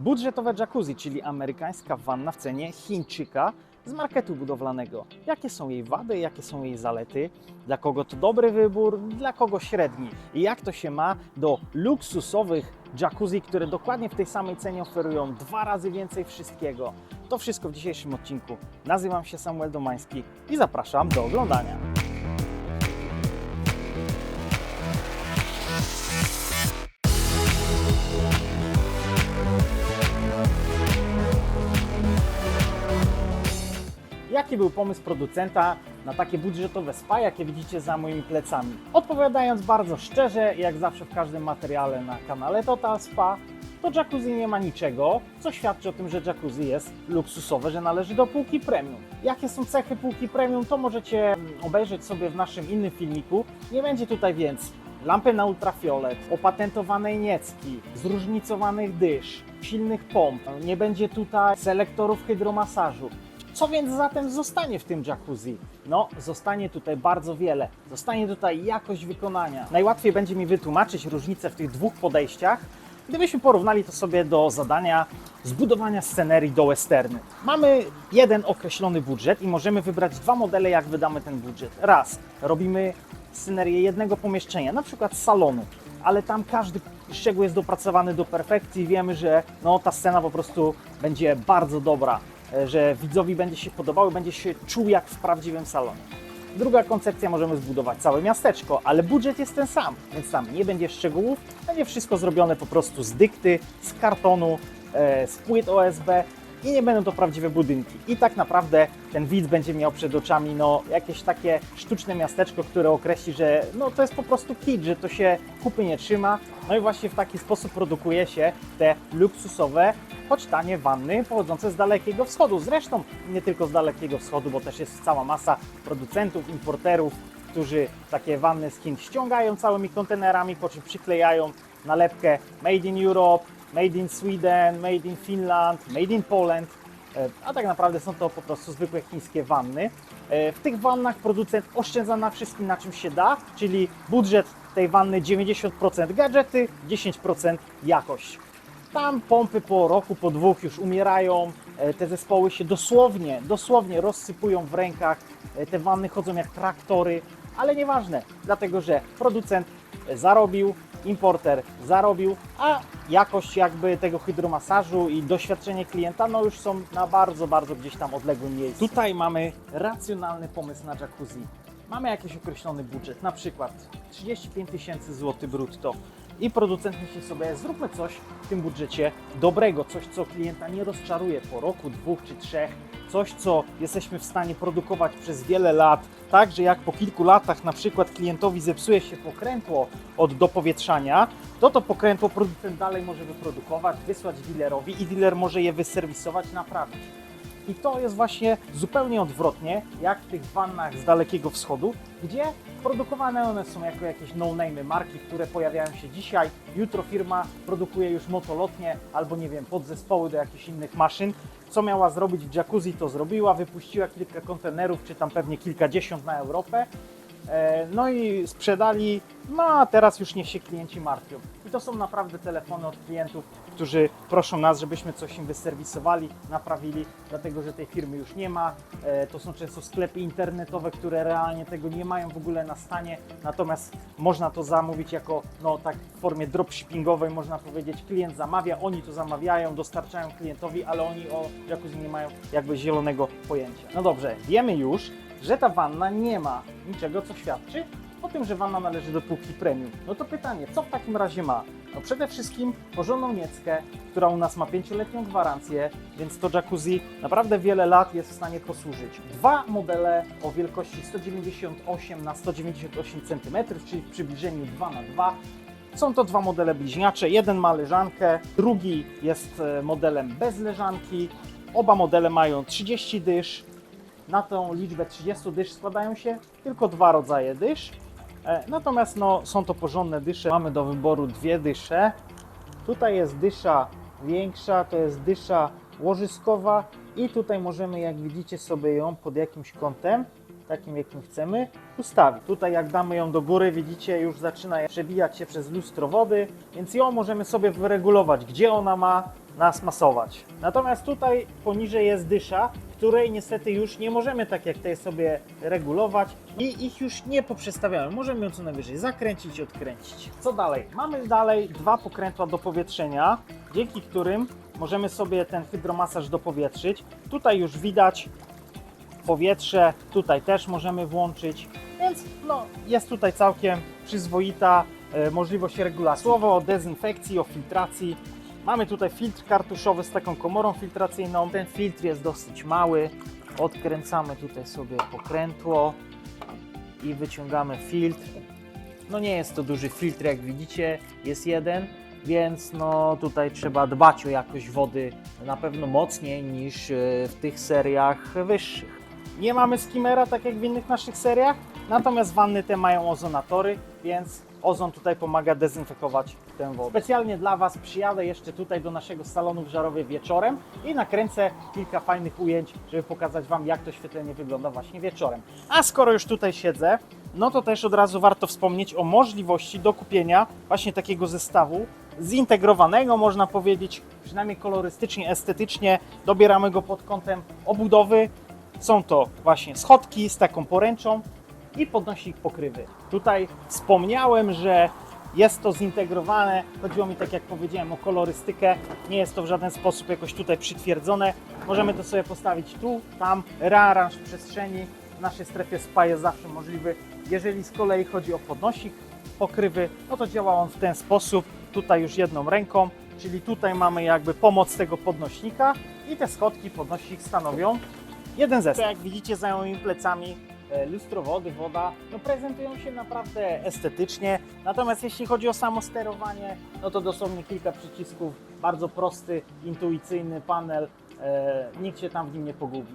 Budżetowe jacuzzi, czyli amerykańska wanna w cenie Chińczyka z marketu budowlanego. Jakie są jej wady, jakie są jej zalety, dla kogo to dobry wybór, dla kogo średni i jak to się ma do luksusowych jacuzzi, które dokładnie w tej samej cenie oferują dwa razy więcej wszystkiego. To wszystko w dzisiejszym odcinku. Nazywam się Samuel Domański i zapraszam do oglądania. Jaki był pomysł producenta na takie budżetowe spa, jakie widzicie za moimi plecami? Odpowiadając bardzo szczerze, jak zawsze w każdym materiale na kanale Total Spa, to jacuzzi nie ma niczego, co świadczy o tym, że jacuzzi jest luksusowe, że należy do półki premium. Jakie są cechy półki premium, to możecie mm, obejrzeć sobie w naszym innym filmiku. Nie będzie tutaj więc lampy na ultrafiolet, opatentowanej niecki, zróżnicowanych dysz, silnych pomp, nie będzie tutaj selektorów hydromasażu. Co więc zatem zostanie w tym jacuzzi? No, zostanie tutaj bardzo wiele. Zostanie tutaj jakość wykonania. Najłatwiej będzie mi wytłumaczyć różnicę w tych dwóch podejściach, gdybyśmy porównali to sobie do zadania zbudowania scenerii do westerny. Mamy jeden określony budżet i możemy wybrać dwa modele, jak wydamy ten budżet. Raz, robimy scenerię jednego pomieszczenia, na przykład salonu, ale tam każdy szczegół jest dopracowany do perfekcji. Wiemy, że no, ta scena po prostu będzie bardzo dobra, że widzowi będzie się podobało, będzie się czuł jak w prawdziwym salonie. Druga koncepcja, możemy zbudować całe miasteczko, ale budżet jest ten sam, więc tam nie będzie szczegółów, będzie wszystko zrobione po prostu z dykty, z kartonu, e, z płyt OSB i nie będą to prawdziwe budynki. I tak naprawdę ten widz będzie miał przed oczami no, jakieś takie sztuczne miasteczko, które określi, że no, to jest po prostu kit, że to się kupy nie trzyma. No i właśnie w taki sposób produkuje się te luksusowe, choć tanie wanny pochodzące z Dalekiego Wschodu. Zresztą nie tylko z Dalekiego Wschodu, bo też jest cała masa producentów, importerów, którzy takie wanny z Chin ściągają całymi kontenerami, po czym przyklejają nalepkę Made in Europe, Made in Sweden, Made in Finland, Made in Poland, E, a tak naprawdę są to po prostu zwykłe chińskie wanny. E, W tych wannach producent oszczędza na wszystkim, na czym się da, czyli budżet tej wanny 90% gadżety, 10% jakość. Tam pompy po roku, po dwóch już umierają, e, te zespoły się dosłownie, dosłownie rozsypują w rękach, e, te wanny chodzą jak traktory, ale nieważne, dlatego że producent zarobił, importer zarobił, a jakość jakby tego hydromasażu i doświadczenie klienta no już są na bardzo, bardzo gdzieś tam odległym miejscu. Tutaj mamy racjonalny pomysł na jacuzzi. Mamy jakiś określony budżet, na przykład 35 tysięcy złotych brutto i producent myśli sobie, zróbmy coś w tym budżecie dobrego, coś, co klienta nie rozczaruje po roku, dwóch czy trzech, coś, co jesteśmy w stanie produkować przez wiele lat, tak, że jak po kilku latach na przykład klientowi zepsuje się pokrętło od dopowietrzania, to to pokrętło producent dalej może wyprodukować, wysłać dealerowi i dealer może je wyserwisować, naprawić. I to jest właśnie zupełnie odwrotnie, jak w tych wannach z Dalekiego Wschodu, gdzie produkowane one są jako jakieś no-name marki, które pojawiają się dzisiaj. Jutro firma produkuje już motolotnie albo nie wiem, podzespoły do jakichś innych maszyn. Co miała zrobić w jacuzzi, to zrobiła, wypuściła kilka kontenerów, czy tam pewnie kilkadziesiąt na Europę. E, No i sprzedali, no a teraz już niech się klienci martwią. To są naprawdę telefony od klientów, którzy proszą nas, żebyśmy coś im wyserwisowali, naprawili, dlatego że tej firmy już nie ma. E, To są często sklepy internetowe, które realnie tego nie mają w ogóle na stanie, natomiast można to zamówić jako, no tak w formie dropshippingowej, można powiedzieć, klient zamawia, oni to zamawiają, dostarczają klientowi, ale oni o jacuzzi nie mają jakby zielonego pojęcia. No dobrze, wiemy już, że ta wanna nie ma niczego, co świadczy o tym, że wanna należy do półki premium. No to pytanie, co w takim razie ma? No przede wszystkim porządną nieckę, która u nas ma 5-letnią gwarancję, więc to jacuzzi naprawdę wiele lat jest w stanie posłużyć. Dwa modele o wielkości 198 na 198 cm, czyli w przybliżeniu 2 na 2 są to dwa modele bliźniacze. Jeden ma leżankę, drugi jest e, modelem bez leżanki. Oba modele mają 30 dysz. Na tą liczbę 30 dysz składają się tylko dwa rodzaje dysz. E, Natomiast no, są to porządne dysze. Mamy do wyboru dwie dysze. Tutaj jest dysza większa, to jest dysza łożyskowa i tutaj możemy, jak widzicie sobie ją pod jakimś kątem, takim jakim chcemy, ustawić. Tutaj jak damy ją do góry, widzicie, już zaczyna przebijać się przez lustro wody, więc ją możemy sobie wyregulować, gdzie ona ma nas masować. Natomiast tutaj poniżej jest dysza, której niestety już nie możemy tak jak tej sobie regulować i ich już nie poprzestawiamy. Możemy ją co najwyżej zakręcić i odkręcić. Co dalej? Mamy dalej dwa pokrętła do powietrzenia, dzięki którym możemy sobie ten hydromasaż dopowietrzyć. Tutaj już widać powietrze, tutaj też możemy włączyć, więc no, jest tutaj całkiem przyzwoita e, możliwość regulacji. Słowo o dezynfekcji, o filtracji. Mamy tutaj filtr kartuszowy z taką komorą filtracyjną. Ten filtr jest dosyć mały. Odkręcamy tutaj sobie pokrętło i wyciągamy filtr. No nie jest to duży filtr, jak widzicie, jest jeden, więc no tutaj trzeba dbać o jakość wody na pewno mocniej niż e, w tych seriach wyższych. Nie mamy skimmera, tak jak w innych naszych seriach, natomiast wanny te mają ozonatory, więc ozon tutaj pomaga dezynfekować tę wodę. Specjalnie dla Was przyjadę jeszcze tutaj do naszego salonu w Żarowie wieczorem i nakręcę kilka fajnych ujęć, żeby pokazać Wam, jak to świetlenie wygląda właśnie wieczorem. A skoro już tutaj siedzę, no to też od razu warto wspomnieć o możliwości dokupienia właśnie takiego zestawu zintegrowanego, można powiedzieć, przynajmniej kolorystycznie, estetycznie. Dobieramy go pod kątem obudowy. Są to właśnie schodki z taką poręczą i podnośnik pokrywy. Tutaj wspomniałem, że jest to zintegrowane. Chodziło mi, tak jak powiedziałem, o kolorystykę. Nie jest to w żaden sposób jakoś tutaj przytwierdzone. Możemy to sobie postawić tu, tam, rearanż przestrzeni. W naszej strefie spa jest zawsze możliwy. Jeżeli z kolei chodzi o podnosik pokrywy, no to działa on w ten sposób. Tutaj już jedną ręką, czyli tutaj mamy jakby pomoc tego podnośnika i te schodki podnośnik stanowią jeden zestaw. Jak widzicie za moimi plecami e, lustro wody, woda, no prezentują się naprawdę estetycznie. Natomiast jeśli chodzi o samo sterowanie, no to dosłownie kilka przycisków, bardzo prosty, intuicyjny panel, e, nikt się tam w nim nie pogubi.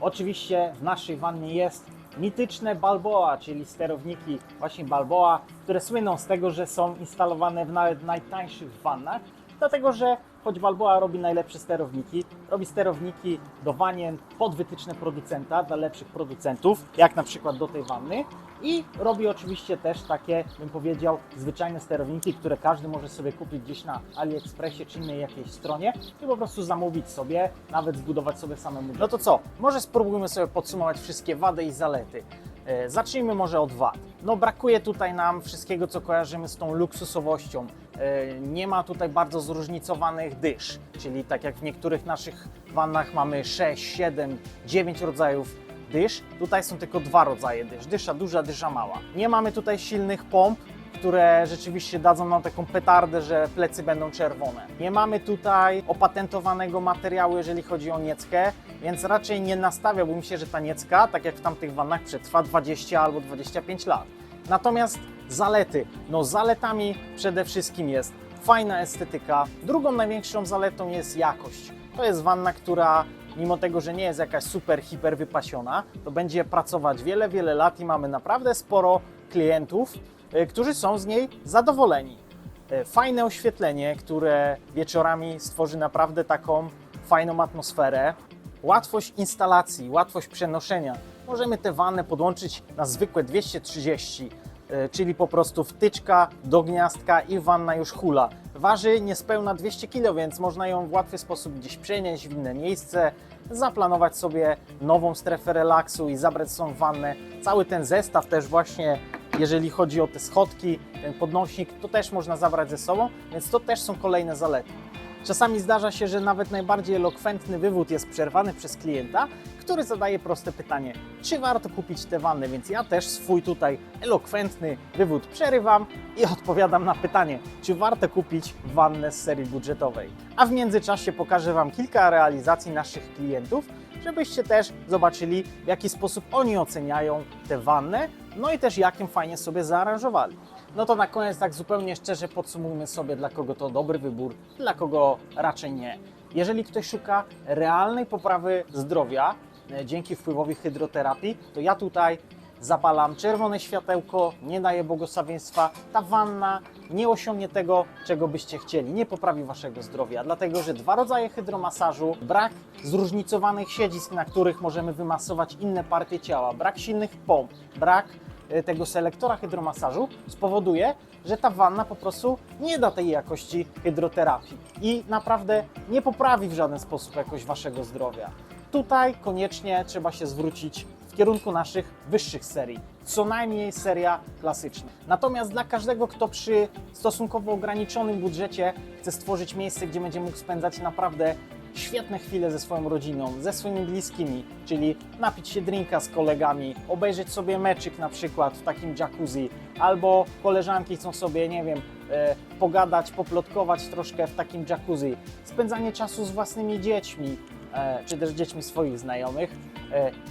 Oczywiście w naszej wannie jest mityczne Balboa, czyli sterowniki właśnie Balboa, które słyną z tego, że są instalowane w nawet najtańszych wannach, dlatego że choć Balboa robi najlepsze sterowniki, robi sterowniki do wanien pod wytyczne producenta dla lepszych producentów, jak na przykład do tej wanny i robi oczywiście też takie, bym powiedział, zwyczajne sterowniki, które każdy może sobie kupić gdzieś na AliExpressie czy innej jakiejś stronie i po prostu zamówić sobie, nawet zbudować sobie samemu. No to co? Może spróbujmy sobie podsumować wszystkie wady i zalety. E, Zacznijmy może od wad. No brakuje tutaj nam wszystkiego, co kojarzymy z tą luksusowością. E, Nie ma tutaj bardzo zróżnicowanych dysz, czyli tak jak w niektórych naszych wannach mamy 6, 7, 9 rodzajów dysz, tutaj są tylko dwa rodzaje dysz, dysza duża, dysza mała. Nie mamy tutaj silnych pomp, które rzeczywiście dadzą nam taką petardę, że plecy będą czerwone. Nie mamy tutaj opatentowanego materiału, jeżeli chodzi o nieckę, więc raczej nie nastawiałbym się, że ta niecka, tak jak w tamtych wannach, przetrwa 20 albo 25 lat. Natomiast zalety, no zaletami przede wszystkim jest fajna estetyka. Drugą największą zaletą jest jakość. To jest wanna, która mimo tego, że nie jest jakaś super, hiper wypasiona, to będzie pracować wiele, wiele lat i mamy naprawdę sporo klientów, którzy są z niej zadowoleni. E, Fajne oświetlenie, które wieczorami stworzy naprawdę taką fajną atmosferę. Łatwość instalacji, łatwość przenoszenia. Możemy te wanny podłączyć na zwykłe 230, e, czyli po prostu wtyczka do gniazdka i wanna już hula. Waży niespełna 200 kg, więc można ją w łatwy sposób gdzieś przenieść w inne miejsce, zaplanować sobie nową strefę relaksu i zabrać tą wannę. Cały ten zestaw też właśnie jeżeli chodzi o te schodki, ten podnośnik, to też można zabrać ze sobą, więc to też są kolejne zalety. Czasami zdarza się, że nawet najbardziej elokwentny wywód jest przerwany przez klienta, który zadaje proste pytanie, czy warto kupić te wanny, więc ja też swój tutaj elokwentny wywód przerywam i odpowiadam na pytanie, czy warto kupić wannę z serii budżetowej. A w międzyczasie pokażę Wam kilka realizacji naszych klientów, żebyście też zobaczyli, w jaki sposób oni oceniają te wanny, no i też jakim fajnie sobie zaaranżowali. No to na koniec tak zupełnie szczerze podsumujmy sobie, dla kogo to dobry wybór, dla kogo raczej nie. Jeżeli ktoś szuka realnej poprawy zdrowia e, dzięki wpływowi hydroterapii, to ja tutaj zapalam czerwone światełko, nie daje błogosławieństwa. Ta wanna nie osiągnie tego, czego byście chcieli, nie poprawi waszego zdrowia, dlatego że dwa rodzaje hydromasażu, brak zróżnicowanych siedzisk, na których możemy wymasować inne partie ciała, brak silnych pomp, brak e, tego selektora hydromasażu spowoduje, że ta wanna po prostu nie da tej jakości hydroterapii i naprawdę nie poprawi w żaden sposób jakoś waszego zdrowia. Tutaj koniecznie trzeba się zwrócić kierunku naszych wyższych serii, co najmniej seria klasyczna. Natomiast dla każdego, kto przy stosunkowo ograniczonym budżecie chce stworzyć miejsce, gdzie będzie mógł spędzać naprawdę świetne chwile ze swoją rodziną, ze swoimi bliskimi, czyli napić się drinka z kolegami, obejrzeć sobie meczyk na przykład w takim jacuzzi, albo koleżanki chcą sobie, nie wiem, e, pogadać, poplotkować troszkę w takim jacuzzi, spędzanie czasu z własnymi dziećmi, e, czy też dziećmi swoich znajomych,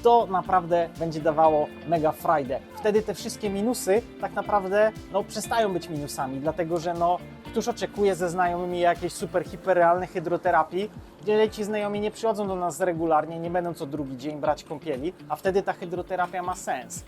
to naprawdę będzie dawało mega frajdę. Wtedy te wszystkie minusy tak naprawdę no, przestają być minusami, dlatego że no, któż oczekuje ze znajomymi jakiejś super hiperrealnej hydroterapii, gdzie ci znajomi nie przychodzą do nas regularnie, nie będą co drugi dzień brać kąpieli, a wtedy ta hydroterapia ma sens.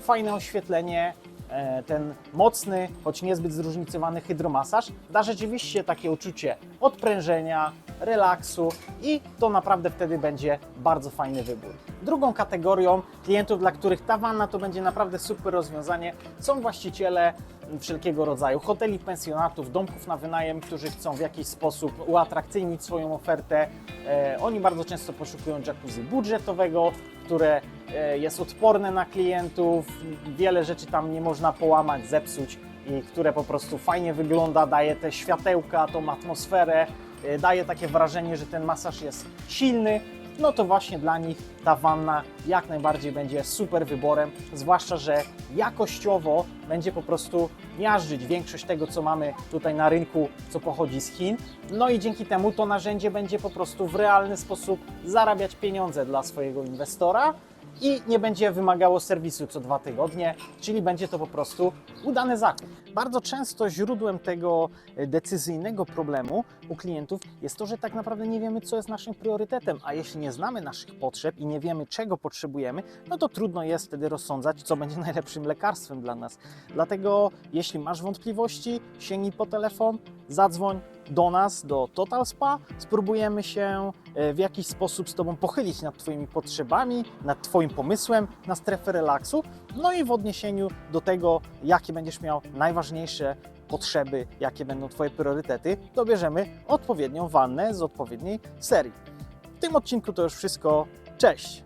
Fajne oświetlenie, e, ten mocny, choć niezbyt zróżnicowany hydromasaż da rzeczywiście takie uczucie odprężenia, relaksu i to naprawdę wtedy będzie bardzo fajny wybór. Drugą kategorią klientów, dla których ta wanna to będzie naprawdę super rozwiązanie, są właściciele wszelkiego rodzaju hoteli, pensjonatów, domków na wynajem, którzy chcą w jakiś sposób uatrakcyjnić swoją ofertę. E, oni bardzo często poszukują jacuzzi budżetowego, które e, jest odporne na klientów, wiele rzeczy tam nie można połamać, zepsuć i które po prostu fajnie wygląda, daje te światełka, tą atmosferę, daje takie wrażenie, że ten masaż jest silny, no to właśnie dla nich ta wanna jak najbardziej będzie super wyborem, zwłaszcza, że jakościowo będzie po prostu miażdżyć większość tego, co mamy tutaj na rynku, co pochodzi z Chin. No i dzięki temu to narzędzie będzie po prostu w realny sposób zarabiać pieniądze dla swojego inwestora i nie będzie wymagało serwisu co dwa tygodnie, czyli będzie to po prostu udany zakup. Bardzo często źródłem tego e, decyzyjnego problemu u klientów jest to, że tak naprawdę nie wiemy, co jest naszym priorytetem, a jeśli nie znamy naszych potrzeb i nie wiemy, czego potrzebujemy, no to trudno jest wtedy rozsądzać, co będzie najlepszym lekarstwem dla nas. Dlatego, jeśli masz wątpliwości, sięgnij po telefon, zadzwoń do nas, do Total Spa. Spróbujemy się e, w jakiś sposób z Tobą pochylić nad Twoimi potrzebami, nad Twoim pomysłem na strefę relaksu, no i w odniesieniu do tego, jakie będziesz miał najważniejsze potrzeby, jakie będą Twoje priorytety, dobierzemy odpowiednią wannę z odpowiedniej serii. W tym odcinku to już wszystko. Cześć!